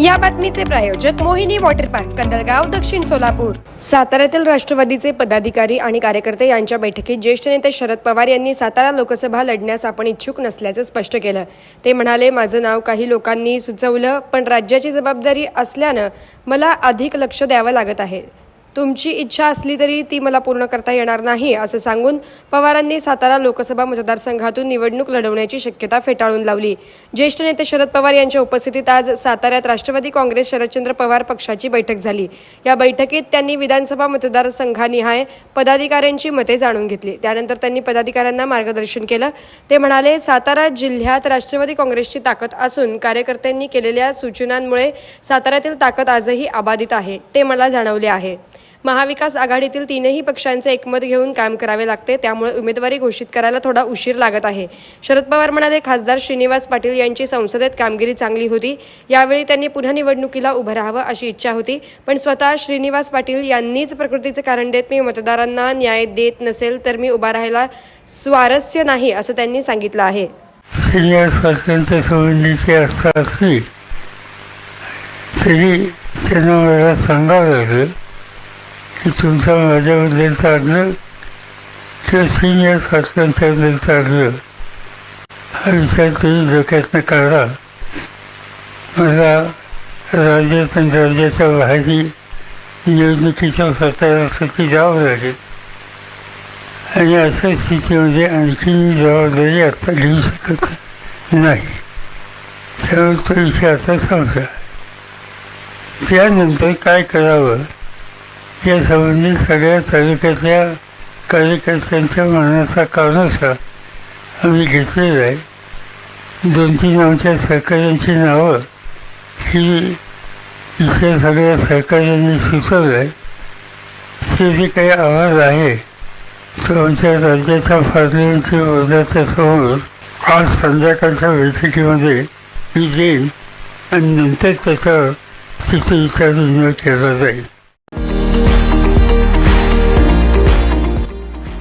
या बातमीचे प्रायोजक मोहिनी water park Kandalgaon दक्षिण सोलापूर. साताऱ्यातील राष्ट्रवादीचे पदाधिकारी आणि कार्यकर्ते यांच्या बैठकीत ज्येष्ठ नेते शरद पवार यांनी सातारा लोकसभा लढण्यास आपण इच्छुक नसल्याचं स्पष्ट केलं. ते म्हणाले माझं नाव काही लोकांनी सुचवलं पण राज्याची जबाबदारी असल्यानं मला अधिक लक्ष द्यावं लागत आहे. तुमची इच्छा असली तरी ती मला पूर्ण करता येणार नाही असं सांगून पवारांनी सातारा लोकसभा मतदारसंघातून निवडणूक लढवण्याची शक्यता फेटाळून लावली. ज्येष्ठ नेते शरद पवार यांच्या उपस्थितीत आज साताऱ्यात राष्ट्रवादी काँग्रेस शरदचंद्र पवार पक्षाची बैठक झाली. या बैठकीत त्यांनी विधानसभा मतदारसंघानिहाय पदाधिकाऱ्यांची मते जाणून घेतली. त्यानंतर त्यांनी पदाधिकाऱ्यांना मार्गदर्शन केलं. ते म्हणाले सातारा जिल्ह्यात राष्ट्रवादी काँग्रेसची ताकद असून कार्यकर्त्यांनी केलेल्या सूचनांमुळे साताऱ्यातील ताकद आजही अबाधित आहे ते मला जाणवले आहे. महाविकास आघाडीतील तीनही पक्षांचे एकमत घेऊन काम करावे लागते त्यामुळे उमेदवारी घोषित करायला थोडा उशीर लागत आहे. शरद पवार म्हणाले खासदार श्रीनिवास पाटील यांची संसदेत कामगिरी चांगली होती. यावेळी त्यांनी पुन्हा निवडणुकीला उभं राहावं अशी इच्छा होती. पण स्वतः श्रीनिवास पाटील यांनीच प्रकृतीचं कारण देत मी मतदारांना न्याय देत नसेल तर मी उभा राहायला स्वारस्य नाही असं त्यांनी सांगितलं आहे. श्रीनिवास स्वातंत्र्य संबंधीची असता असली तरी त्यांना मला सांगावं लागेल की तुमचा माझ्याबद्दल आग्रह किंवा सिनियर स्वातंत्र्याबद्दलचं चाललं हा विचार तुम्ही डोक्यातनं काढा मला राज्यात आणि राज्याच्या बाहेरही निवडणुकीच्या प्रचारासाठी जावं लागेल. आणि अशा स्थितीमध्ये आणखी मी जबाबदारी आता घेऊ शकत नाही त्यामुळे तो विषय आता संपला त्यानंतर काय करावं? या संबंधित सगळ्या तालुक्यातल्या कार्यकर्त्यांच्या मनाचा कानुसा आम्ही घेतलेला आहे. दोन तीन आमच्या सहकाऱ्यांची नावं ही इथल्या सगळ्या सहकाऱ्यांनी सुचवलं आहे ते जे काही आवाज आहे तो आमच्या राज्याच्या पार्लमेंटच्या वर्गाच्या समोर आज संध्याकाळच्या बैठकीमध्ये मी देईन आणि नंतर त्याचा तिथे विचार विनिमय केला जाईल.